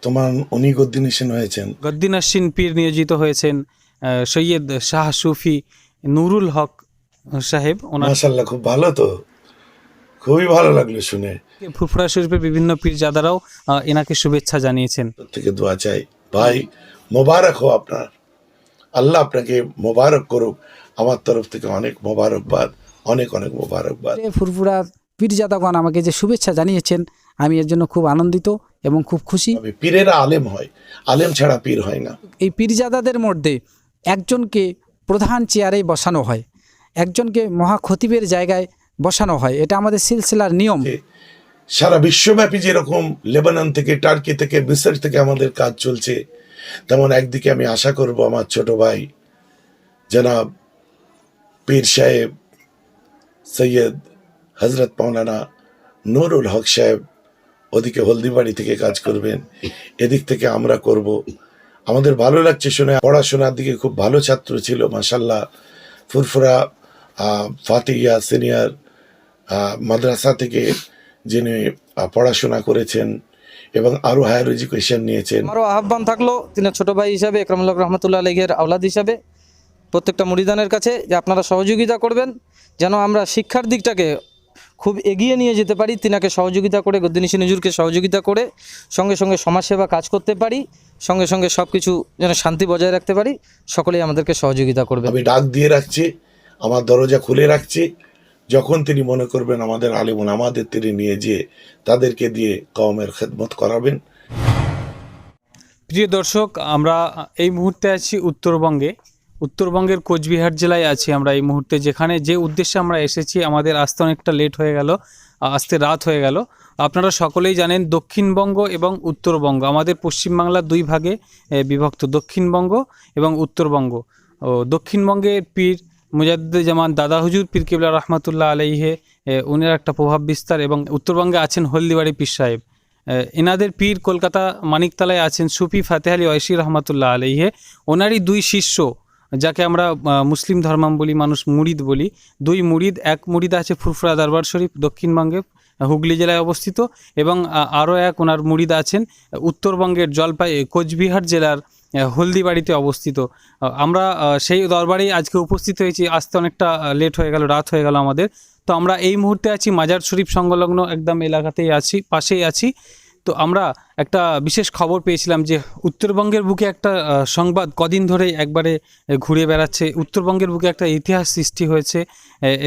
বর্তমান উনি গদ্দিনেশন হয়েছেন। গদ্দিন আশ্বিন পীর নিয়োজিত হয়েছেন আহ, সৈয়দ শাহ সুফি নুরুল হক সাহেব। ওনার মাশাল্লাহ খুব ভালো তো। খুবই ভালো লাগল শুনে। ফুরফুরা শরীফের বিভিন্ন পীরজাদারাও এনাকে শুভেচ্ছা জানিয়েছেন। থেকে দোয়া চাই। ভাই মোবারক হো আপনার। আল্লাহ আপনাকে মোবারক করুক। আমার তরফ থেকে অনেক মোবারকবাদ অনেক অনেক মোবারকবাদ। ফুরফুরা পীরজাদাগণ আমাকে যে শুভেচ্ছা জানিয়েছেন আমি এর জন্য খুব আনন্দিত এবং খুব খুশি। পীরেরা আলেম হয়। আলেম ছাড়া পীর হয় না। এই পীরজাদাদের মধ্যে একজনকে প্রধান চেয়ারে বসানো হয় একজনকে মহা খতিবের জায়গায় বসানো হয়। এটা আমাদের সিলসিলার নিয়ম। সারা বিশ্বব্যাপী যেরকম লেবানন থেকে টার্কি থেকে মিসর থেকে আমাদের কাজ চলছে তেমন একদিকে আমি আশা করব আমার ছোট ভাই জনাব পীর সাহেব সৈয়দ হজরত মৌলানা নুরুল হক সাহেব ওদিকে হলদিবাড়ি থেকে কাজ করবেন, এদিক থেকে আমরা করব। আমাদের ভালো লাগছে শুনে, পড়াশোনার দিকে খুব ভালো ছাত্র ছিল মাসাল্লাহ ফুরফুরা ফাতিয়া সিনিয়র মাদ্রাসা থেকে যিনি পড়াশোনা করেছেন এবং আরও হায়ার এডুকেশন নিয়েছেন। আমারও আহ্বান থাকল, তিনি ছোট ভাই হিসাবে, একরামুল্লাহ রহমতুল্লাহ আলহের আওলাদ হিসাবে, প্রত্যেকটা মুরিদানের কাছে যে আপনারা সহযোগিতা করবেন, যেন আমরা শিক্ষার দিকটাকে খুব এগিয়ে নিয়ে যেতে পারি তিনাকে সহযোগিতা করে গদ্দিনিসি নজরুলকে সহযোগিতা করে সঙ্গে সঙ্গে সমাজসেবা কাজ করতে পারি সঙ্গে সঙ্গে সব কিছু যেন শান্তি বজায় রাখতে পারি সকলেই আমাদেরকে সহযোগিতা করবে। আমি ডাক দিয়ে রাখছি আমার দরজা খুলে রাখছি যখন তিনি মনে করবেন আমাদের আলিমুন আমাদের তিনি নিয়ে যেয়ে তাদেরকে দিয়ে কওমের খেদমত করাবেন। প্রিয় দর্শক আমরা এই মুহূর্তে আছি উত্তরবঙ্গে। উত্তরবঙ্গের কোচবিহার জেলায় আছি আমরা এই মুহূর্তে, যেখানে যে উদ্দেশ্যে আমরা এসেছি, আমাদের আসতে অনেকটা লেট হয়ে গেল, আসতে রাত হয়ে গেল। আপনারা সকলেই জানেন দক্ষিণবঙ্গ এবং উত্তরবঙ্গ, আমাদের পশ্চিমবাংলার দুই ভাগে বিভক্ত, দক্ষিণবঙ্গ এবং উত্তরবঙ্গ। ও, দক্ষিণবঙ্গের পীর মুজাদ্দুজ্জামান দাদা হুজুর পীর কিবলা রহমাতুল্লাহ আলাইহে উনার একটা প্রভাব বিস্তার এবং উত্তরবঙ্গে আছেন হলদিবাড়ি পীর সাহেব। এনাদের পীর কলকাতা মানিকতলায় আছেন সুফি ফাতেহ আলী ঐশী রহমতুল্লাহ আলহে ওনারই দুই শিষ্য যাকে আমরা মুসলিম ধর্মাবলী মানুষ মুরিদ বলি। দুই মুরিদ, এক মুরিদ আছে ফুরফুরা দরবার শরীফ, দক্ষিণবঙ্গে, হুগলি জেলায় অবস্থিত, এবং আরও এক ওনার মুরিদ আছেন, উত্তরবঙ্গের জলপাই, কোচবিহার জেলার হলদিবাড়িতে অবস্থিত। আমরা সেই দরবারেই আজকে উপস্থিত হয়েছি। আসতে অনেকটা লেট হয়ে গেল, রাত হয়ে গেল আমাদের। তো আমরা এই মুহূর্তে আছি, মাজার শরীফ সংলগ্ন একদম এলাকাতেই আছি, পাশেই আছি। তো আমরা একটা বিশেষ খবর পেয়েছিলাম যে উত্তরবঙ্গের বুকে একটা সংবাদ কদিন ধরে একবারে ঘুরে বেড়াচ্ছে। উত্তরবঙ্গের বুকে একটা ইতিহাস সৃষ্টি হয়েছে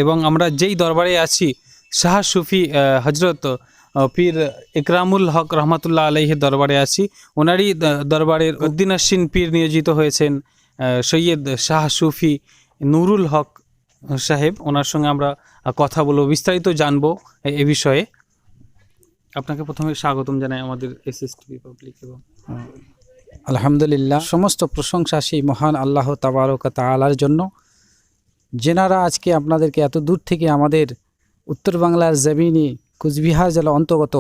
এবং আমরা যেই দরবারে আছি, শাহ সুফি হজরত পীর ইকরামুল হক রহমতুল্লাহ আলহের দরবারে আছি। ওনারই দরবারের উদ্দিন আশ্বিন পীর নিয়োজিত হয়েছেন সৈয়দ শাহ সুফি নুরুল হক সাহেব। ওনার সঙ্গে আমরা কথা বলব, বিস্তারিত জানব এ বিষয়ে। আপনাকে প্রথমে স্বাগতম জানাই আমাদের এস এস টিভি পাবলিক এবং আলহামদুলিল্লাহ। সমস্ত প্রশংসা সেই মহান আল্লাহ তাবারক তালার জন্য। যেনারা আজকে আপনাদেরকে এত দূর থেকে আমাদের উত্তর বাংলার জমিনে কুচবিহার জেলা অন্তর্গত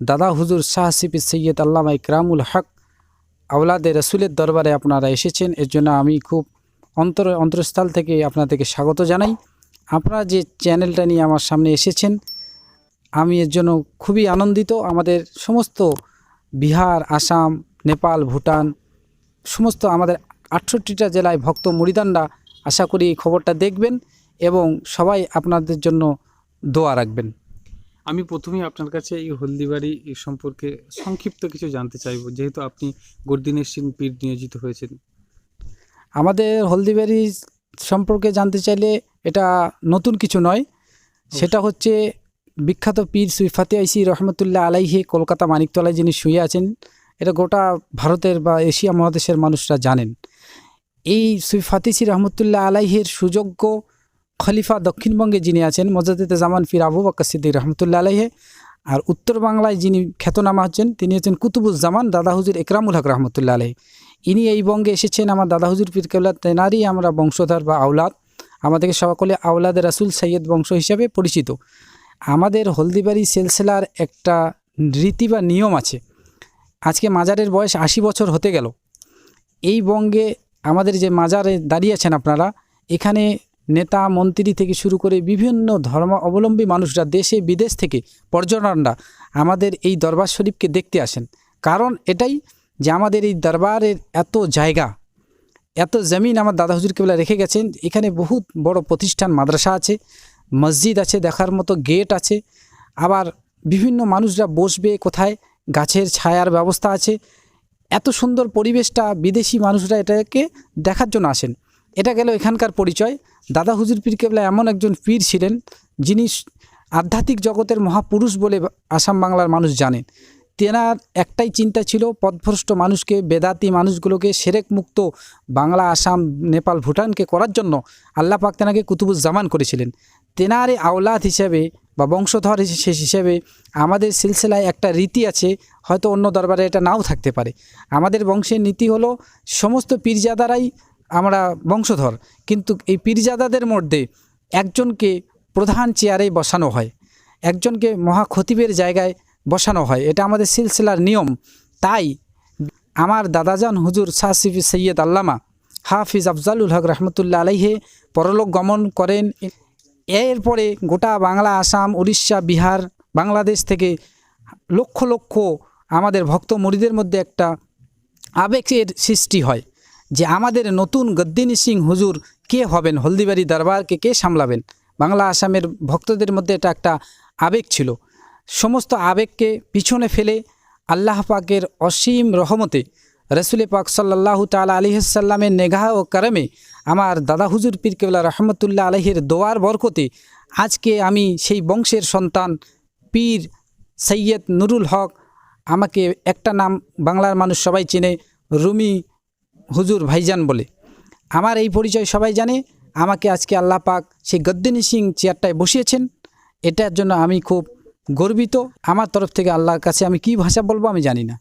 দাদা হুজুর শাহ সিপি সৈয়দ আল্লামা ইকরামুল হক আওলাদে রসুলের দরবারে আপনারা এসেছেন। এর জন্য আমি খুব অন্তর অন্তরস্থল থেকে আপনাদেরকে স্বাগত জানাই। আপনারা যে চ্যানেলটা নিয়ে আমার সামনে এসেছেন আমি এর জন্য খুবই আনন্দিত। আমাদের সমস্ত বিহার আসাম নেপাল ভুটান সমস্ত আমাদের আটষট্টিটা জেলায় ভক্ত মুরিদানরা আশা করি এই খবরটা দেখবেন এবং সবাই আপনাদের জন্য দোয়া রাখবেন। আমি প্রথমেই আপনার কাছে এই হলদিবাড়ি সম্পর্কে সংক্ষিপ্ত কিছু জানতে চাইব। যেহেতু আপনি গর্দিনের সিং পীর নিয়োজিত হয়েছেন। আমাদের হলদিবাড়ি সম্পর্কে জানতে চাইলে এটা নতুন কিছু নয়। সেটা হচ্ছে বিখ্যাত পীর সুইফাতে আইসি রহমতুল্লাহ আলাইহে কলকাতা মানিকতলায় যিনি শুয়ে আছেন, এটা গোটা ভারতের বা এশিয়া মহাদেশের মানুষরা জানেন। এই সুইফাতিসি রহমতুল্লাহ আলাইহের সুযোগ্য খলিফা দক্ষিণবঙ্গে যিনি আছেন মজাদিতে জামান ফির আবু বাক্কা সিদ্দিক রহমতুল্লাহ আলাইহে, আর উত্তর বাংলায় যিনি খ্যাতনামা হচ্ছেন, তিনি হচ্ছেন কুতুবুজ্জামান দাদা হুজুর একরামুল হক রহমতুল্লাহ আলাহি ইনি এই বঙ্গে এসেছেন, আমার দাদা হুজুর পীর কেবলা তেনারই আমরা বংশধর বা আওলাদ। আমাদেরকে সকলে আওলাদ রাসুল সৈয়দ বংশ হিসাবে পরিচিত। আমাদের হলদিবাড়ি সেলসেলার একটা রীতি বা নিয়ম আছে। আজকে মাজারের বয়স আশি বছর হতে গেল। এই বঙ্গে আমাদের যে মাজারে দাঁড়িয়ে আছেন আপনারা, এখানে নেতা, মন্ত্রী থেকে শুরু করে বিভিন্ন ধর্ম অবলম্বী মানুষরা দেশে, বিদেশ থেকে পর্যটনরা আমাদের এই দরবার শরীফকে দেখতে আসেন। কারণ এটাই যে আমাদের এই দরবারের এত জায়গা, এত জমিন আমার দাদা হুজুর কেবলা রেখে গেছেন, এখানে বহুত বড় প্রতিষ্ঠান, মাদ্রাসা আছে। মসজিদ আছে, দেখার মতো গেট আছে। আবার বিভিন্ন মানুষরা বসবে কোথায়, গাছের ছায়ার ব্যবস্থা আছে। এত সুন্দর পরিবেশটা বিদেশি মানুষরা এটাকে দেখার জন্য আসেন। এটা গেল এখানকার পরিচয়। দাদা হুজুর পীর কেবলা এমন একজন পীর ছিলেন, যিনি আধ্যাত্মিক জগতের মহাপুরুষ বলে আসাম বাংলার মানুষ জানেন। তেনার একটাই চিন্তা ছিল, পথভ্রষ্ট মানুষকে বেদাতি মানুষগুলোকে সেরেক মুক্ত বাংলা, আসাম, নেপাল, ভুটানকে করার জন্য আল্লাহ পাক তেনাকে কুতুবুজ্জামান করেছিলেন। তেনার আওলাদ হিসেবে বা বংশধর হিসে- হিসেবে আমাদের সিলসিলায় একটা রীতি আছে, হয়তো অন্য দরবারে এটা নাও থাকতে পারে। আমাদের বংশের নীতি হলো, সমস্ত পীরজাদারাই আমরা বংশধর, কিন্তু এই পীরজাদাদের মধ্যে একজনকে প্রধান চেয়ারে বসানো হয়, একজনকে মহা খতিবের জায়গায় বসানো হয়। এটা আমাদের সিলসিলার নিয়ম। তাই আমার দাদাজান হুজুর সাহসিফি সৈয়দ আল্লামা হাফিজ আফজালুল হক রহমতুল্লাহ আলাইহে পরলোক গমন করেন। এরপরে গোটা বাংলা, আসাম, উড়িষ্যা, বিহার, বাংলাদেশ থেকে লক্ষ লক্ষ আমাদের ভক্ত মুড়িদের মধ্যে একটা আবেগের সৃষ্টি হয় যে আমাদের নতুন গদ্দিনী সিং হুজুর কে হবেন, হলদিবাড়ি দরবারকে কে সামলাবেন? বাংলা, আসামের ভক্তদের মধ্যে এটা একটা আবেগ ছিল। সমস্ত আবেগকে পিছনে ফেলে আল্লাহ পাকের অসীম রহমতে রসুল পাক সাল্লাহ তালা আলিহাসাল্লামের নেগাহ ও করমে আমার দাদা হুজুর পীর কেবলা রহমতুল্লাহ আলহের দোয়ার বরকতে আজকে আমি সেই বংশের সন্তান পীর সৈয়দ নুরুল হক, আমাকে একটা নাম বাংলার মানুষ সবাই চেনে, রুমি হুজুর ভাইজান বলে। আমার এই পরিচয় সবাই জানে, আমাকে আজকে আল্লাহ পাক সেই গদ্দিনী সিং চেয়ারটায় বসিয়েছেন। এটার জন্য আমি খুব গর্বিত। আমার তরফ থেকে আল্লাহর কাছে আমি কি ভাষা বলব আমি জানি না।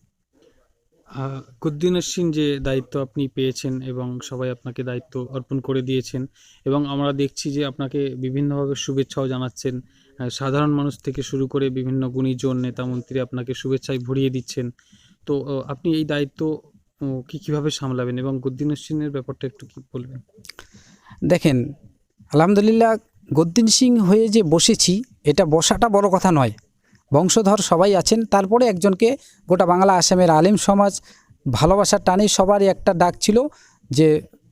কুদ্দিনের সিং যে দায়িত্ব আপনি পেয়েছেন এবং সবাই আপনাকে দায়িত্ব অর্পণ করে দিয়েছেন এবং আমরা দেখছি যে আপনাকে বিভিন্নভাবে শুভেচ্ছাও জানাচ্ছেন। সাধারণ মানুষ থেকে শুরু করে বিভিন্ন গুণীজন নেতা মন্ত্রী আপনাকে শুভেচ্ছায় ভরিয়ে দিচ্ছেন। তো আপনি এই দায়িত্ব কি কীভাবে সামলাবেন এবং গুদ্দিনের সিংয়ের ব্যাপারটা একটু কি বলবেন? দেখেন আলহামদুলিল্লাহ গদ্দিন সিং হয়ে যে বসেছি, এটা বসাটা বড় কথা নয়। বংশধর সবাই আছেন, তারপরে একজনকে গোটা বাংলা আসামের আলিম সমাজ ভালোবাসার টানে সবারই একটা ডাক ছিল যে,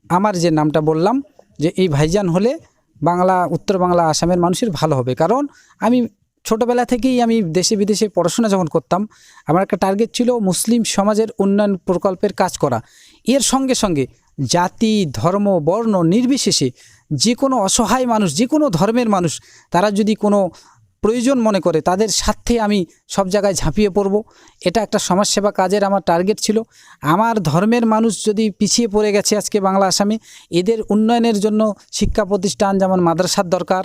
আমার যে নামটা বললাম, যে এই ভাইজান হলে বাংলা, উত্তর বাংলা আসামের মানুষের ভালো হবে। কারণ আমি ছোটোবেলা থেকেই আমি দেশে বিদেশে পড়াশোনা যখন করতাম, আমার একটা টার্গেট ছিল মুসলিম সমাজের উন্নয়ন প্রকল্পের কাজ করা। এর সঙ্গে সঙ্গে জাতি, ধর্ম, বর্ণ নির্বিশেষে যে কোনো অসহায় মানুষ যে কোনো ধর্মের মানুষ, তারা যদি কোনো প্রয়োজন মনে করে, তাদের স্বার্থে আমি সব জায়গায় ঝাঁপিয়ে পড়ব। এটা একটা সমাজসেবা কাজের আমার টার্গেট ছিল। আমার ধর্মের মানুষ যদি পিছিয়ে পড়ে গেছে আজকে বাংলা আসামে, এদের উন্নয়নের জন্য শিক্ষা প্রতিষ্ঠান, যেমন মাদ্রাসার দরকার,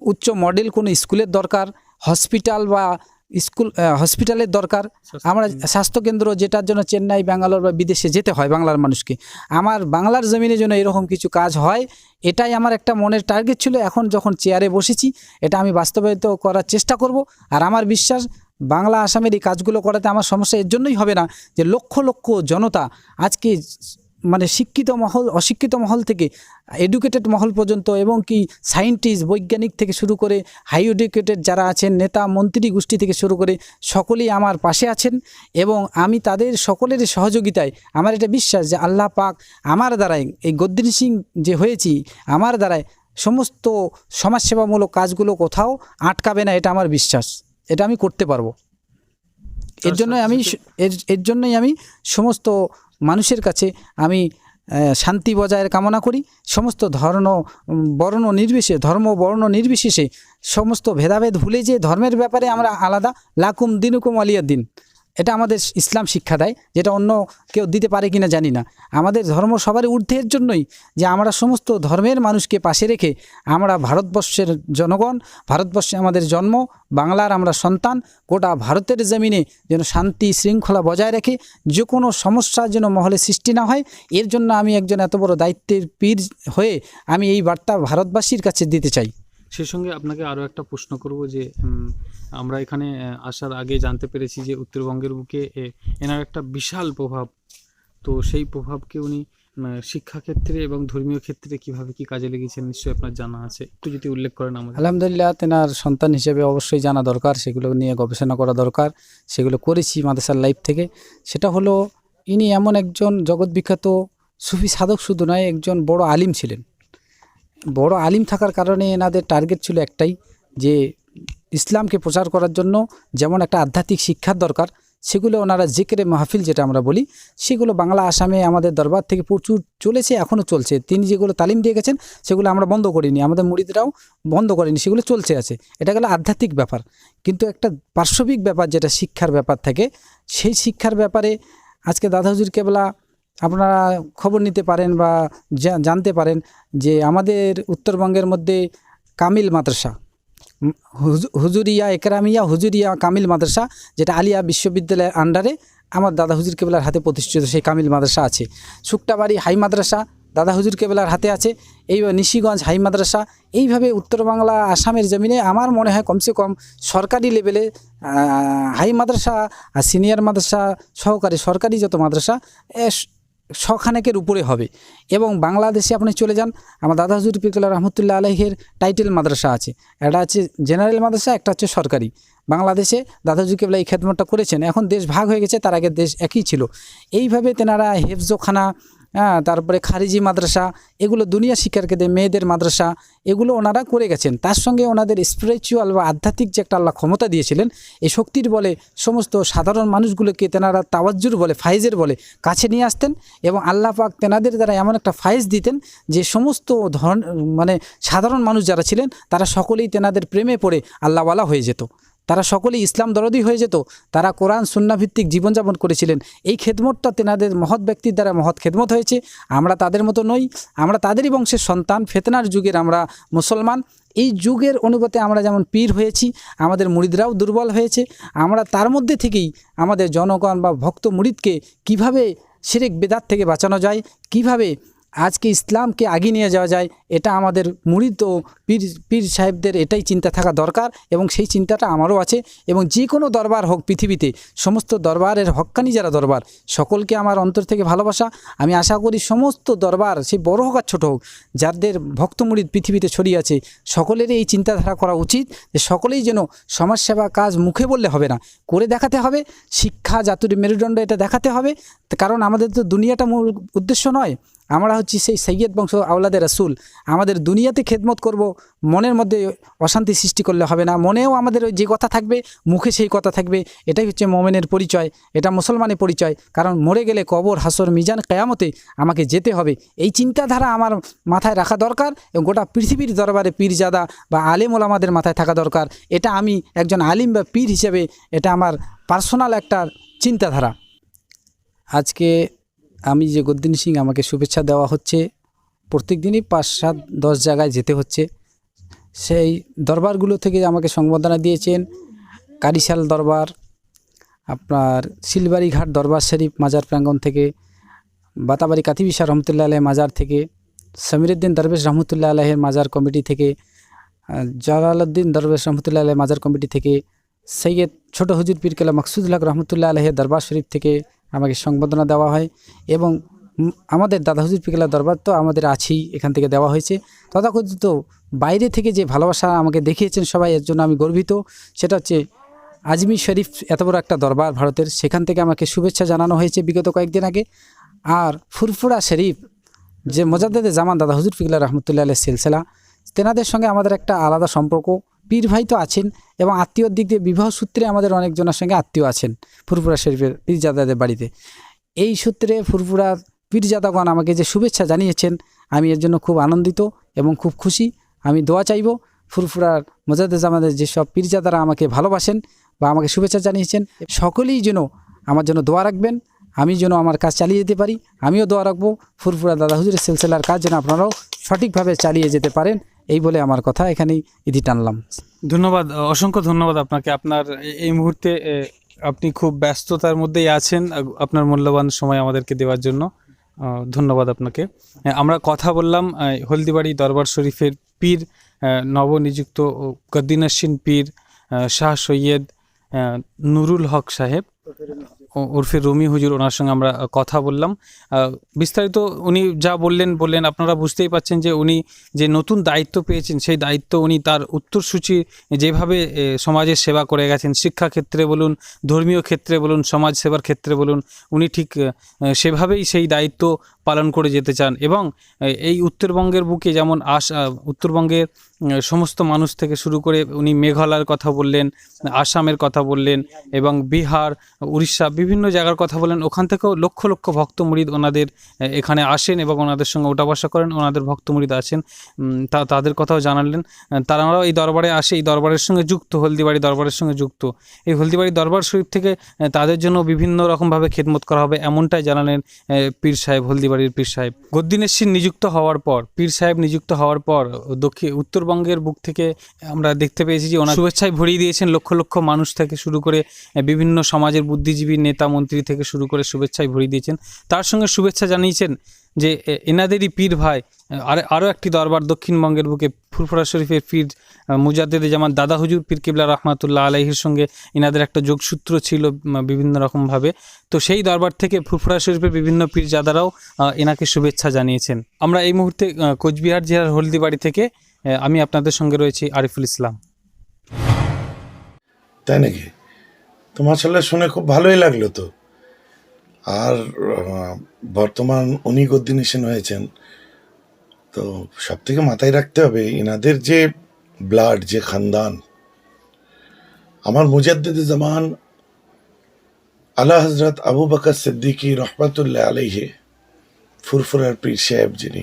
উচ্চ মডেল কোনো স্কুলের দরকার, হসপিটাল বা স্কুল হসপিটালের দরকার। আমরা স্বাস্থ্যকেন্দ্র যেটার জন্য চেন্নাই ব্যাঙ্গালোর বা বিদেশে যেতে হয় বাংলার মানুষকে। আমার বাংলার জমিনের জন্য এরকম কিছু কাজ হয় এটাই আমার একটা মনের টার্গেট ছিল। এখন যখন চেয়ারে বসেছি এটা আমি বাস্তবায়িত করার চেষ্টা করব। আর আমার বিশ্বাস বাংলা আসামের এই কাজগুলো করাতে আমার সমস্যা এর জন্যই হবে না যে লক্ষ লক্ষ জনতা আজকে মানে শিক্ষিত মহল, অশিক্ষিত মহল থেকে এডুকেটেড মহল পর্যন্ত এবং কি সায়েন্টিস্ট বৈজ্ঞানিক থেকে শুরু করে হাই এডুকেটেড যারা আছেন, নেতা, মন্ত্রী গোষ্ঠী থেকে শুরু করে সকলেই আমার পাশে আছেন এবং আমি তাদের সকলের সহযোগিতায় আমার এটা বিশ্বাস যে আল্লাহ পাক আমার দ্বারাই এই গদ্দিনী সিং যে হয়েছি, আমার দ্বারাই সমস্ত সমাজসেবামূলক কাজগুলো কোথাও আটকাবে না, এটা আমার বিশ্বাস। এটা আমি করতে পারব। এর জন্য আমি এর এর জন্যই আমি সমস্ত মানুষের কাছে আমি শান্তি বজায়ের কামনা করি। সমস্ত ধর্ম বর্ণ নির্বিশে ধর্ম বর্ণ নির্বিশেষে সমস্ত ভেদাভেদ ভুলে যে ধর্মের ব্যাপারে আমরা আলাদা। লাকুম দিনুকুম আলিয়া দিন এটা আমাদের ইসলাম শিক্ষা দেয়, যেটা অন্য কেউ দিতে পারে কিনা জানি না। আমাদের ধর্ম সবারই ঊর্ধ্বের জন্যই যে আমরা সমস্ত ধর্মের মানুষকে পাশে রেখে আমরা ভারতবর্ষের জনগণ, ভারতবর্ষে আমাদের জন্ম, বাংলার আমরা সন্তান, গোটা ভারতের জমিনে যেন শান্তি শৃঙ্খলা বজায় রেখে যে কোনো সমস্যা যেন মহলে সৃষ্টি না হয়, এর জন্য আমি একজন এত বড় দায়িত্বের পীর হয়ে আমি এই বার্তা ভারতবাসীর কাছে দিতে চাই। সেই সঙ্গে আপনাকে আরও একটা প্রশ্ন করব যে আমরা এখানে আসার আগে জানতে পেরেছি যে উত্তরবঙ্গের বুকে এনার একটা বিশাল প্রভাব। তো সেই প্রভাবকে উনি শিক্ষা ক্ষেত্রে এবং ধর্মীয় ক্ষেত্রে কীভাবে কি কাজে লেগেছেন নিশ্চয়ই আপনার জানা আছে। একটু যদি উল্লেখ করেন আমাদের। আলহামদুলিল্লাহ, তেনার সন্তান হিসেবে অবশ্যই জানা দরকার, সেগুলো নিয়ে গবেষণা করা দরকার, সেগুলো করেছি মাদ্রাসার লাইফ থেকে। সেটা হলো, ইনি এমন একজন জগৎ বিখ্যাত সুফি সাধক শুধু নয়, একজন বড় আলিম ছিলেন। বড় আলিম থাকার কারণে এনাদের টার্গেট ছিল একটাই, যে ইসলামকে প্রচার করার জন্য যেমন একটা আধ্যাত্মিক শিক্ষার দরকার, সেগুলো ওনারা জেকেরে মাহফিল যেটা আমরা বলি, সেগুলো বাংলা আসামে আমাদের দরবার থেকে প্রচুর চলেছে, এখনও চলছে। তিনি যেগুলো তালিম দিয়ে গেছেন, সেগুলো আমরা বন্ধ করিনি, আমাদের মুড়িদরাও বন্ধ করেনি, সেগুলো চলছে আছে। এটা গেলো আধ্যাত্মিক ব্যাপার। কিন্তু একটা পার্শ্ববিক ব্যাপার যেটা শিক্ষার ব্যাপার থাকে, সেই শিক্ষার ব্যাপারে আজকে দাদা হুজুর কেবলা আপনারা খবর নিতে পারেন বা জানতে পারেন যে আমাদের উত্তরবঙ্গের মধ্যে কামিল মাদ্রাসা হুজুরিয়া একরামিয়া হুজুরিয়া কামিল মাদ্রাসা, যেটা আলিয়া বিশ্ববিদ্যালয়ের আন্ডারে আমার দাদা হুজুর কেবলার হাতে প্রতিষ্ঠিত, সেই কামিল মাদ্রাসা আছে। শুক্তাবাড়ি হাই মাদ্রাসা, দাদা হুজুর কেবলার হাতে আছে। এই নিশিগঞ্জ হাই মাদ্রাসা, এইভাবে উত্তর বাংলা, আসামের জমিনে আমার মনে হয় কমসে কম সরকারি লেভেলে হাই মাদ্রাসা সিনিয়র মাদ্রাসা, সহকারী সরকারি যত মাদ্রাসা শখানেকের উপরে হবে। এবং বাংলাদেশে আপনি চলে যান, আমার দাদা হজুর পিকলা রহমতুল্লাহ আলহের টাইটেল মাদ্রাসা আছে। একটা আছে জেনারেল মাদ্রাসা, একটা হচ্ছে সরকারি। বাংলাদেশে দাদাজু কেবলা এই খেদমতটা করেছেন। এখন দেশ ভাগ হয়ে গেছে, তার আগে দেশ একই ছিল। এইভাবে তেনারা হেফজোখানা হ্যাঁ তারপরে খারিজি মাদ্রাসা, এগুলো দুনিয়া শিক্ষার ক্ষেত্রে মেয়েদের মাদ্রাসা, এগুলো ওনারা করে গেছেন। তার সঙ্গে ওনাদের স্পিরিচুয়াল বা আধ্যাত্মিক যে একটা আল্লাহ ক্ষমতা দিয়েছিলেন, এই শক্তির বলে সমস্ত সাধারণ মানুষগুলোকে তেনারা তাওয়াজ্জুর বলে, ফাইজের বলে কাছে নিয়ে আসতেন এবং আল্লাহ পাক তেনাদের দ্বারা এমন একটা ফাইজ দিতেন যে সমস্ত ধরন মানে সাধারণ মানুষ যারা ছিলেন, তারা সকলেই তেনাদের প্রেমে পড়ে আল্লাহওয়ালা হয়ে যেত। তারা সকলেই ইসলাম দরদি হয়ে যেত। তারা কোরআন সুন্নাভিত্তিক জীবনযাপন করেছিলেন। এই খেদমতটা তেনাদের মহৎ ব্যক্তির দ্বারা মহৎ খেদমত হয়েছে। আমরা তাদের মতো নই। আমরা তাদেরই বংশের সন্তান। ফেতনার যুগের আমরা মুসলমান। এই যুগের অনুপাতে আমরা যেমন পীর হয়েছি, আমাদের মুরিদরাও দুর্বল হয়েছে। আমরা তার মধ্যে থেকেই আমাদের জনগণ বা ভক্ত মুরিদকে কীভাবে শিরেক বেদাত থেকে বাঁচানো যায়, কীভাবে আজকে ইসলামকে আগিয়ে নিয়ে যাওয়া যায় এটা আমাদের ও পীর পীর সাহেবদের এটাই চিন্তা থাকা দরকার এবং সেই চিন্তাটা আমারও আছে এবং যে কোনো দরবার হোক পৃথিবীতে, সমস্ত দরবারের হক্কানি যারা দরবার, সকলকে আমার অন্তর থেকে ভালোবাসা। আমি আশা করি সমস্ত দরবার সে বড় হোক আর ছোটো হোক, যাদের ভক্ত মুরিদ পৃথিবীতে ছড়িয়ে আছে, সকলেরই এই চিন্তাধারা করা উচিত যে সকলেই যেন সমাজসেবা কাজ মুখে বললে হবে না, করে দেখাতে হবে। শিক্ষা জাতুর মেরুদণ্ড এটা দেখাতে হবে। কারণ আমাদের তো দুনিয়াটা মূল উদ্দেশ্য নয়। আমরা হচ্ছি সেই সৈয়দ বংশ আওলাদের রাসুল। আমাদের দুনিয়াতে খেদমত করব, মনের মধ্যে অশান্তি সৃষ্টি করলে হবে না। মনেও আমাদের যে কথা থাকবে, মুখে সেই কথা থাকবে, এটাই হচ্ছে মোমেনের পরিচয়, এটা মুসলমানের পরিচয়। কারণ মরে গেলে কবর, হাসর, মিজান, কেয়ামতে আমাকে যেতে হবে। এই চিন্তাধারা আমার মাথায় রাখা দরকার এবং গোটা পৃথিবীর দরবারে পীরজাদা বা আলেম ওলামাদের মাথায় থাকা দরকার। এটা আমি একজন আলিম বা পীর হিসেবে এটা আমার পার্সোনাল একটা চিন্তাধারা। আজকে আমি যে গদ্দিন সিং, আমাকে শুভেচ্ছা দেওয়া হচ্ছে। প্রত্যেক দিনই পাঁচ, সাত, দশ জায়গায় যেতে হচ্ছে। সেই দরবারগুলো থেকে আমাকে সংবর্ধনা দিয়েছেন কারিশাল দরবার, আপনার শিলবাড়ি ঘাট দরবার শরীফ মাজার প্রাঙ্গণ থেকে, বাতাবাড়ি কাতিবিশা রহমতুল্লাহ আলহ মাজার থেকে সমীরুদ্দিন দরবেশ রহমতুল্লাহ আলহের মাজার কমিটি থেকে, জালালউদ্দিন দরবেশ রহমতুল্লাহ আলহ মাজার কমিটি থেকে, সৈয়দ ছোট হুজুর পীরকেলা মকসুদুল্লাহ রহমতুল্লাহ আলহের দরবার শরীফ থেকে আমাকে সংবর্ধনা দেওয়া হয় এবং আমাদের দাদা হুজুর পিকেলা দরবার তো আমাদের আছেই, এখান থেকে দেওয়া হয়েছে। তথাকথিত বাইরে থেকে যে ভালোবাসা আমাকে দেখিয়েছেন সবাই, এর জন্য আমি গর্বিত। সেটা হচ্ছে আজমির শরীফ এত বড় একটা দরবার ভারতের, সেখান থেকে আমাকে শুভেচ্ছা জানানো হয়েছে বিগত কয়েকদিন আগে। আর ফুরফুরা শরীফ, যে মজাদ্দেদে জামান দাদা হুজুর পিকলা রহমতুল্লাহ আলের সিলসিলা, তেনাদের সঙ্গে আমাদের একটা আলাদা সম্পর্ক। পীর ভাই তো আছেন এবং আত্মীয়র দিক দিয়ে বিবাহ সূত্রে আমাদের অনেকজনের সঙ্গে আত্মীয় আছেন ফুরফুরা শরীফের পীরজাদাদের বাড়িতে। এই সূত্রে ফুরফুরা পীরজাদাগণ আমাকে যে শুভেচ্ছা জানিয়েছেন, আমি এর জন্য খুব আনন্দিত এবং খুব খুশি। আমি দোয়া চাইব, ফুরফুরার মোজাদ্দেজ আমাদের যেসব পীরজাদারা আমাকে ভালোবাসেন বা আমাকে শুভেচ্ছা জানিয়েছেন, সকলেই যেন আমার জন্য দোয়া রাখবেন, আমি যেন আমার কাজ চালিয়ে যেতে পারি, আমিও দোয়া রাখব। ফুরফুরা দাদা হুজুরের সিলসিলার কাজ যেন আপনারাও সঠিকভাবে চালিয়ে যেতে পারেন, এই বলে আমার কথা এখানেই ইতি টানলাম। ধন্যবাদ অসংখ্য ধন্যবাদ আপনাকে। আপনার এই মুহূর্তে আপনি খুব ব্যস্ততার মধ্যেই আছেন আপনার মূল্যবান সময় আমাদেরকে দেওয়ার জন্য। ধন্যবাদ আপনাকে। আমরা কথা বললাম হলদিবাড়ি দরবার শরীফের পীর নবনিযুক্ত গদ্দিনাসীন পীর শাহ সৈয়দ নুরুল হক সাহেব। ওরফে রুমি হুজুর ওনার সঙ্গে আমরা কথা বললাম। বিস্তারিত উনি যা বললেন বললেন আপনারা বুঝতেই পাচ্ছেন যে উনি যে নতুন দায়িত্ব পেয়েছেন সেই দায়িত্ব উনি তার উত্তরসূচি যেভাবে সমাজের সেবা করে গেছেন শিক্ষা ক্ষেত্রে বলুন ধর্মীয় ক্ষেত্রে বলুন সমাজ সেবার ক্ষেত্রে বলুন উনি ঠিক সেভাবেই সেই দায়িত্ব পালন করে যেতে চান। এবং এই উত্তরবঙ্গের বুকে যেমন আহ, উত্তরবঙ্গের সমস্ত মানুষ থেকে শুরু করে উনি মেঘালয়ের কথা বললেন, আসামের কথা বললেন এবং বিহার, উড়িষ্যা বিভিন্ন জায়গার কথা বলেন ওখান থেকেও লক্ষ লক্ষ ভক্ত মুরিদ ওনাদের এখানে আসেন এবং ওনাদের সঙ্গে ওঠা বসা করেন, ওনাদের ভক্ত মুরিদ আছেন তা তাদের কথাও জানালেন। তারাও এই দরবারে আসে, এই দরবারের সঙ্গে যুক্ত, হলদিবাড়ি দরবারের সঙ্গে যুক্ত। এই হলদিবাড়ি দরবার শরীফ থেকে তাদের জন্য বিভিন্ন রকমভাবে খেদমত করা হবে এমনটাই জানালেন পীর সাহেব, হলদিবাড়ির পীর সাহেব। গদ্দিনেশ্বর নিযুক্ত হওয়ার পর, পীর সাহেব নিযুক্ত হওয়ার পর, দক্ষিণ উত্তরবঙ্গের বুক থেকে আমরা দেখতে পেয়েছি যে ওনার শুভেচ্ছায় ভরিয়ে দিয়েছেন লক্ষ লক্ষ মানুষ থেকে শুরু করে বিভিন্ন সমাজের বুদ্ধিজীবী নেতা মন্ত্রী থেকে শুরু করে শুভেচ্ছায় ভরিয়ে দিয়েছেন। তার সঙ্গে শুভেচ্ছা জানিয়েছেন যে এনাদেরই পীর ভাই আর আরও একটি দরবার দক্ষিণবঙ্গের বুকে ফুরফুরা শরীফের পীর মুজাদ্দেদে যেমন দাদা হুজুর পীর কিবলা রহমাতুল্লাহ আলাইহির সঙ্গে এনাদের একটা যোগসূত্র ছিল বিভিন্ন রকমভাবে। তো সেই দরবার থেকে ফুরফুরা শরীফের বিভিন্ন পীরজাদারাও আহ, এনাকে শুভেচ্ছা জানিয়েছেন। আমরা এই মুহূর্তে কোচবিহার জেলার হলদিবাড়ি থেকে আমি আপনাদের সঙ্গে রয়েছি আরিফুল ইসলাম। তাই নাকি? তোমার মাসাল্লাহ শুনে খুব ভালোই লাগল তো। আর বর্তমান উনি গদ্দিনেশন হয়েছেন, তো সব থেকে মাথায় রাখতে হবে এনাদের যে ব্লাড, যে খানদান, আমার মুজাদ্দিদ জামান আলা হজরত আবু বকর সিদ্দিকী রহমতুল্লাহ আলাইহে, ফুরফুরার পীর সাহেব যিনি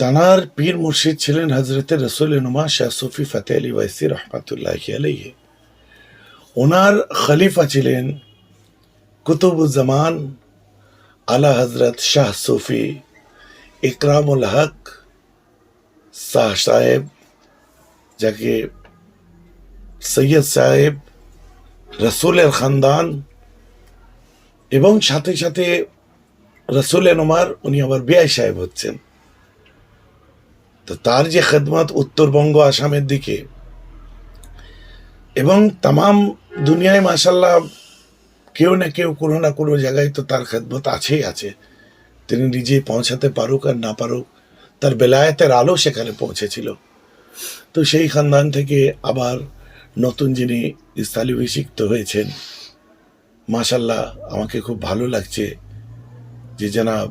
তানার পীর মুর্শিদ ছিলেন হজরত রসুল নুমা শাহ সুফি ফতে আলী ওয়াইসি রহমতুল্লাহ আলাইহে। ওনার খলিফা ছিলেন কুতুবুজ্জামান আলা হজরত শাহ সুফি ইকরামুল হক শাহ সাহেব, যাকে সৈয়দ সাহেব রসুলের খানদান এবং সাথে সাথে রসুলের নোমার, উনি আবার বিআই সাহেব হচ্ছেন। তো তার যে খেদমত উত্তরবঙ্গ, আসামের দিকে, এবং তাম দুনিয়ায় মাসাল্লাহ কেউ না কেউ কোনো না কোনো জায়গায় তো তার খেদমত আছেই আছে। তিনি নিজে পৌঁছাতে পারুক আর না পারুক, তার বেলায়েতের আলো সেখানে পৌঁছেছিল। তো সেই খানদান থেকে আবার নতুন যিনি স্থলাভিষিক্ত হয়েছেন মাশাল্লাহ আমাকে খুব ভালো লাগছে যে জনাব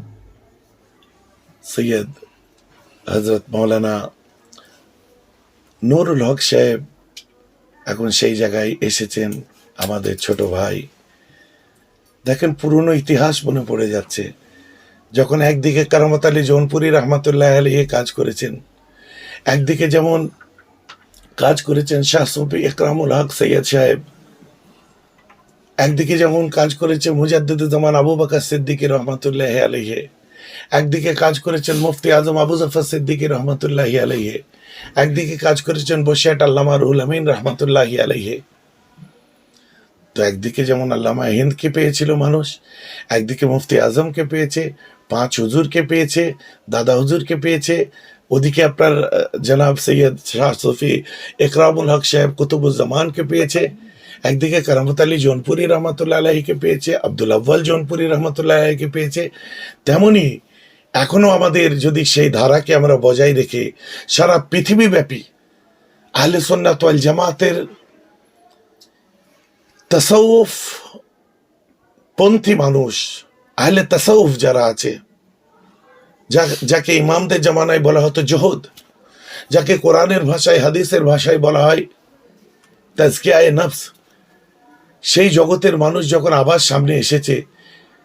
সৈয়দ হজরত মৌলানা নুরুল হক সাহেব এখন সেই জায়গায় এসেছেন আমাদের ছোট ভাই। দেখেন, পুরনো ইতিহাস মনে পড়ে যাচ্ছে। যখন একদিকে কারামত আলী জৌনপুরি রহমতুল্লাহ আলিহে কাজ করেছেন, একদিকে যেমন কাজ করেছেন শাহ সুফি একরামুল হক সৈয়দ সাহেব, একদিকে যেমন কাজ করেছে মুজাদ্দুজ্জামান আবু বকর সিদ্দিকী রহমতুল্লাহ আলহে একদিকে কাজ করেছেন মুফতি আজম আবু জাফর সিদ্দিকী রহমতুল্লাহ আলহে একদিকে কাজ করেছেন বসিয়াট আল্লামা রুহুল আমিন রহমতুল্লাহ আলহে তো একদিকে যেমন আল্লামা হিন্দকে পেয়েছিল মানুষ, একদিকে মুফতি আজমকে পেয়েছে, পাঁচ হুজুরকে পেয়েছে, দাদা হুজুরকে পেয়েছে। ওদিকে আপনার জনাব সৈয়দ শাহ সফি একরামুল হক সাহেব কুতুবুজ্জামানকে পেয়েছে। একদিকে কারামত আলী জৌনপুরি রহমতুল্লাহ আলাহিকে পেয়েছে, আব্দুল আব্বাল জৌনপুরি রহমতুল্লাহ আলাহিকে পেয়েছে। তেমনি এখনও আমাদের যদি সেই ধারাকে আমরা বজায় রেখে সারা পৃথিবীব্যাপী আহলে সন্ন্যাত ওয়াল জামাতের তসৌফ পন্থী মানুষ, আহলে তসৌফ যারা আছে, যা- যাকে ইমামদের জামানায় বলা হতো জোহদ, যাকে কোরআনের ভাষায়, হাদিসের ভাষায় বলা হয় তাজকিয়ায়ে নফস সেই জগতের মানুষ যখন আবার সামনে এসেছে,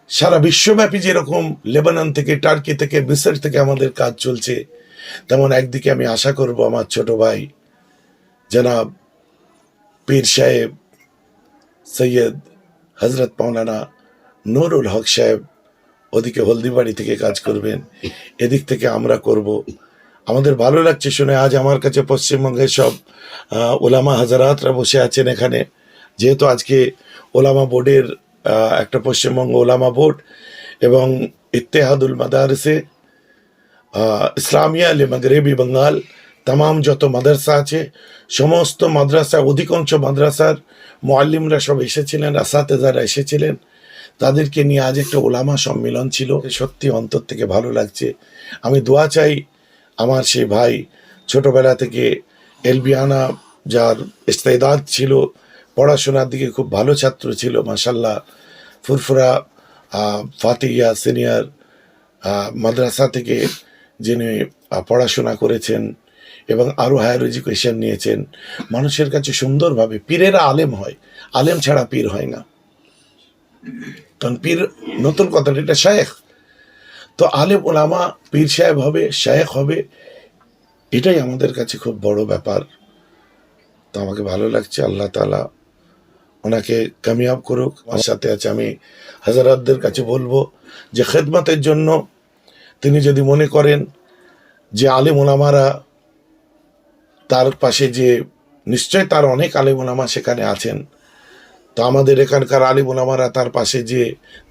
সারা বিশ্বব্যাপী যেরকম লেবানন থেকে, টার্কি থেকে, মিসর থেকে আমাদের কাজ চলছে, তেমন একদিকে আমি আশা করব আমার ছোট ভাই, জনাব পীর সাহেব সৈয়দ হজরত মৌলানা নুরুল হক সাহেব, ওদিকে হলদিবাড়ি থেকে কাজ করবেন, এদিক থেকে আমরা করব। আমাদের ভালো লাগছে শুনে আজ আমার কাছে পশ্চিমবঙ্গের সব ওলামা হাজারাতরা বসে আছেন এখানে। যেহেতু আজকে ওলামা বোর্ডের একটা পশ্চিমবঙ্গ ওলামা বোর্ড এবং ইত্তেহাদুল মাদারসে ইসলামিয়া লে মগরেবি বঙ্গাল তাম যত মাদ্রাসা আছে, সমস্ত মাদ্রাসা, অধিকাংশ মাদ্রাসার মোয়াল্লিমরা সব এসেছিলেন, আসাতেজারা এসেছিলেন। তাদেরকে নিয়ে আজ একটা ওলামা সম্মেলন ছিল। সত্যি অন্তর থেকে ভালো লাগছে। আমি দোয়া চাই আমার সেই ভাই ছোটবেলা থেকে এলবিয়ানা যার ইস্তেদাদ ছিল পড়াশোনার দিকে খুব ভালো ছাত্র ছিল মাসাল্লাহ ফুরফুরা ফাতিয়া সিনিয়র মাদ্রাসা থেকে যিনি পড়াশোনা করেছেন এবং আরও হায়ার এডুকেশন নিয়েছেন, মানুষের কাছে সুন্দরভাবে পীরেরা আলেম হয়, আলেম ছাড়া পীর হয় না। কারণ পীর, নতুন কথাটা, এটা শায়েখ। তো আলেম ওলামা, পীর সাহেব হবে, শায়েখ হবে, এটাই আমাদের কাছে খুব বড় ব্যাপার। তো আমাকে ভালো লাগছে, আল্লাহ তালা ওনাকে কামিয়াব করুক, আমার সাথে আছে। আমি হাজারাতদের কাছে বলব যে খেদমতের জন্য তিনি যদি মনে করেন যে আলেম ওলামারা তার পাশে যে নিশ্চয় তার অনেক আলেম ওলামা সেখানে আছেন, তো আমাদের এখানকার আলিম ওলামারা তার পাশে যে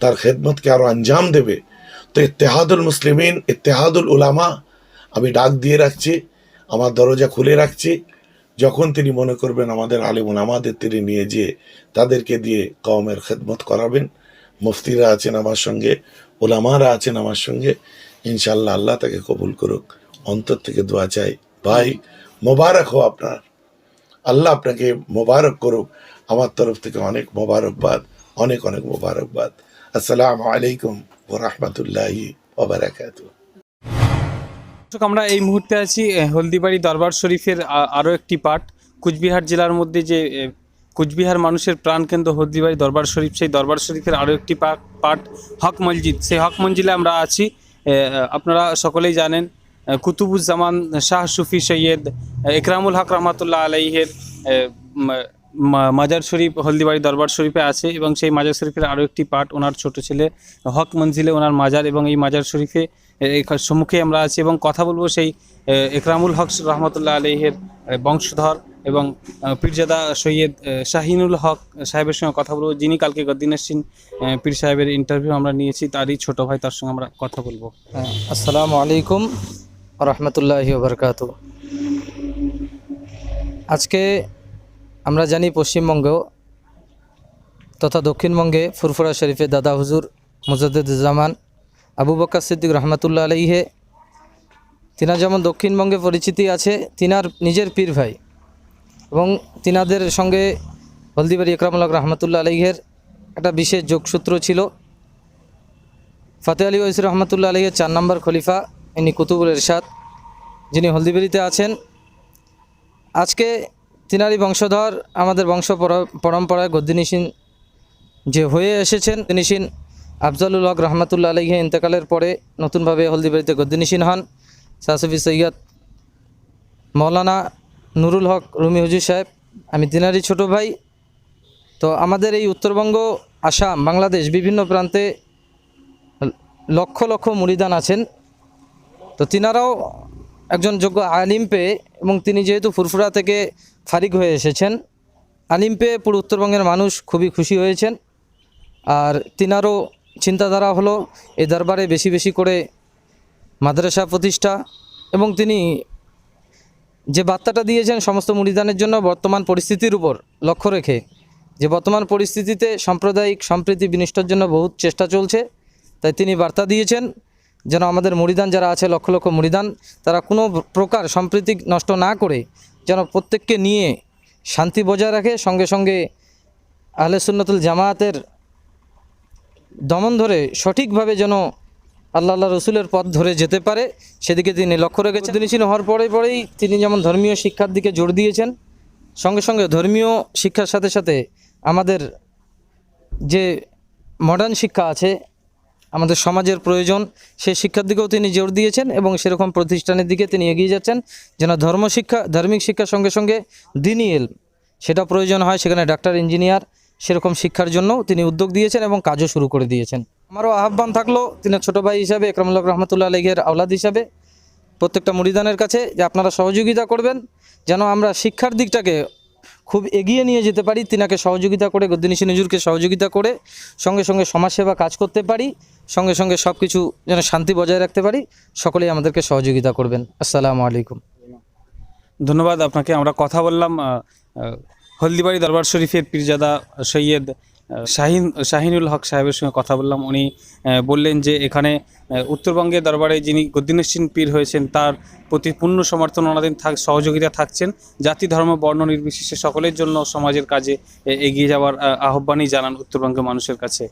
তার খেদমতকে আরও আঞ্জাম দেবে, তো ইত্তেহাদুল মুসলিমিন, ইত্তেহাদুল উলামা আমি ডাক দিয়ে রাখছি, আমার দরজা খুলে রাখছি। যখন তিনি মনে করবেন আমাদের আলিম আমাদের তিনি নিয়ে যেয়ে তাদেরকে দিয়ে কওমের খেদমত করাবেন, মুফতিরা আছেন আমার সঙ্গে ওলামারা আছেন আমার সঙ্গে ইনশাল্লাহ আল্লাহ তাকে কবুল করুক। অন্তর থেকে দোয়া চাই। ভাই, মোবারক হো আপনার। আল্লাহ আপনাকে মোবারক করুক। আমার তরফ থেকে অনেক মোবারকবাদ, অনেক অনেক মোবারকবাদ। আসসালামু আলাইকুম ও রহমতুল্লাহি ওবরাকাতুহ দর্শক, আমরা এই মুহূর্তে আছি হলদিবাড়ি দরবার শরীফের আরও একটি পার্ট কুচবিহার জেলার মধ্যে যে কুচবিহার মানুষের প্রাণকেন্দ্র হলদিবাড়ি দরবার শরীফ সেই দরবার শরীফের আরও একটি পার্ট হক মসজিদ। সেই হক মঞ্জিলে আমরা আছি। আপনারা সকলেই জানেন কুতুবুজ্জামান শাহ সুফি সৈয়দ একরামুল হক রহমতুল্লাহ আলাইহের মাজার শরীফ হলদিবাড়ি দরবার শরীফে আছে এবং সেই মাজার শরীফের আরও একটি পার্ট ওনার ছোট ছেলে হক মঞ্জিলে ওনার মাজার এবং এই মাজার শরীফে সম্মুখে আমরা আছি এবং কথা বলব সেই একরামুল হক রহমতুল্লাহ আলহের বংশধর এবং পীরজাদা সৈয়দ শাহিনুল হক সাহেবের সঙ্গে কথা বলব। যিনি কালকে গদ্দিনাসিন পীর সাহেবের ইন্টারভিউ আমরা নিয়েছি, তারই ছোট ভাই, তার সঙ্গে আমরা কথা বলব। আসসালামু আলাইকুম রহমতুল্লাহি বরকাত আজকে আমরা জানি পশ্চিমবঙ্গ তথা দক্ষিণবঙ্গে ফুরফুরা শরীফে দাদা হুজুর মুজাদ্দুজ্জামান আবু বক্কর সিদ্দিক রহমতুল্লাহ আলাইহে, তিনার যেমন দক্ষিণবঙ্গে পরিচিতি আছে, তিনার নিজের পীর ভাই। এবং তিনাদের সঙ্গে হলদিবাড়ি একরামুল্লাহ রহমতুল্লাহ আলাইহের একটা বিশেষ যোগসূত্র ছিল। ফাতে আলী ওয়েস রহমতুল্লাহ আলহের চার নম্বর খলিফা, ইনি কুতুবুল এরশাদ যিনি হলদিবাড়িতে আছেন। আজকে তিনারি বংশধর আমাদের বংশ পরম্পরায় গদ্দিনিসিন যে হয়ে এসেছেন গদ্দিনিসিন আফজালুল হক রহমতুল্লাহ আলহে ইন্তেকালের পরে নতুনভাবে হলদিবাড়িতে গদ্দিনিসিন হন। সাসফি সৈয়দ মৌলানা নুরুল হক রুমি হুজুর সাহেব। আমি দিনারি ছোট ভাই। তো আমাদের এই উত্তরবঙ্গ, আসাম, বাংলাদেশ বিভিন্ন প্রান্তে লক্ষ লক্ষ মুরিদান আছেন। তো তিনারাও একজন যোগ্য আলিম পেয়ে এবং তিনি যেহেতু ফুরফুরা থেকে ফারিক হয়ে এসেছেন, আলিম পেয়ে পুরো উত্তরবঙ্গের মানুষ খুবই খুশি হয়েছেন। আর তিনারও চিন্তাধারা হলো এই দরবারে বেশি বেশি করে মাদ্রাসা প্রতিষ্ঠা এবং তিনি যে বার্তাটা দিয়েছেন সমস্ত মুরিদানের জন্য বর্তমান পরিস্থিতির উপর লক্ষ্য রেখে, যে বর্তমান পরিস্থিতিতে সাম্প্রদায়িক সম্প্রীতি বিনষ্টের জন্য বহুত চেষ্টা চলছে, তাই তিনি বার্তা দিয়েছেন যেন আমাদের মুড়িদান যারা আছে, লক্ষ লক্ষ মুড়িদান তারা কোনো প্রকার সম্প্রীতি নষ্ট না করে যেন প্রত্যেককে নিয়ে শান্তি বজায় রাখে। সঙ্গে সঙ্গে আহলে সুন্নতুল জামায়াতের দমন ধরে সঠিকভাবে যেন আল্লাহ আল্লাহ রসুলের পথ ধরে যেতে পারে, সেদিকে তিনি লক্ষ্য রেখেছেন। তিনি ছিল হওয়ার পরে পরেই তিনি যেমন ধর্মীয় শিক্ষার দিকে জোর দিয়েছেন, সঙ্গে সঙ্গে ধর্মীয় শিক্ষার সাথে সাথে আমাদের যে মডার্ন শিক্ষা আছে, আমাদের সমাজের প্রয়োজন, সেই শিক্ষার দিকেও তিনি জোর দিয়েছেন এবং সেরকম প্রতিষ্ঠানের দিকে তিনি এগিয়ে যাচ্ছেন, যেন ধর্ম শিক্ষা ধার্মিক শিক্ষার সঙ্গে সঙ্গে দিনই এল সেটা প্রয়োজন হয় সেখানে ডাক্তার, ইঞ্জিনিয়ার সেরকম শিক্ষার জন্য তিনি উদ্যোগ দিয়েছেন এবং কাজও শুরু করে দিয়েছেন। আমারও আহ্বান থাকল তিনি ছোট ভাই হিসাবে একরামুল্লাহ রহমতুল্লাহ আলহের আওলাদ হিসাবে প্রত্যেকটা মুরিদানের কাছে যে আপনারা সহযোগিতা করবেন, যেন আমরা শিক্ষার দিকটাকে খুব এগিয়ে নিয়ে যেতে পারি, তিনাকে সহযোগিতা করে গদ্দিনিসি নজরুলকে সহযোগিতা করে, সঙ্গে সঙ্গে সমাজসেবা কাজ করতে পারি, সঙ্গে সঙ্গে সব কিছু যেন শান্তি বজায় রাখতে পারি, সকলেই আমাদেরকে সহযোগিতা করবেন। আসসালামু আলাইকুম। ধন্যবাদ, আপনাকে আমরা কথা বললাম হলদিবাড়ি দরবার শরীফের পীরজাদা সৈয়দ শাহিন, শাহিনুল হক সাহেবের সঙ্গে কথা বললাম। উনি বললেন যে এখানে উত্তরবঙ্গে দরবারে যিনি গদ্দিনসীন পীর হয়েছেন, তার প্রতি পূর্ণ সমর্থন অনাদিন থাক, সহযোগিতা থাকছেন। জাতি, ধর্ম, বর্ণ নির্বিশেষে সকলের জন্য সমাজের কাজে এগিয়ে যাওয়ার আহ্বানই জানান উত্তরবঙ্গের মানুষের কাছে।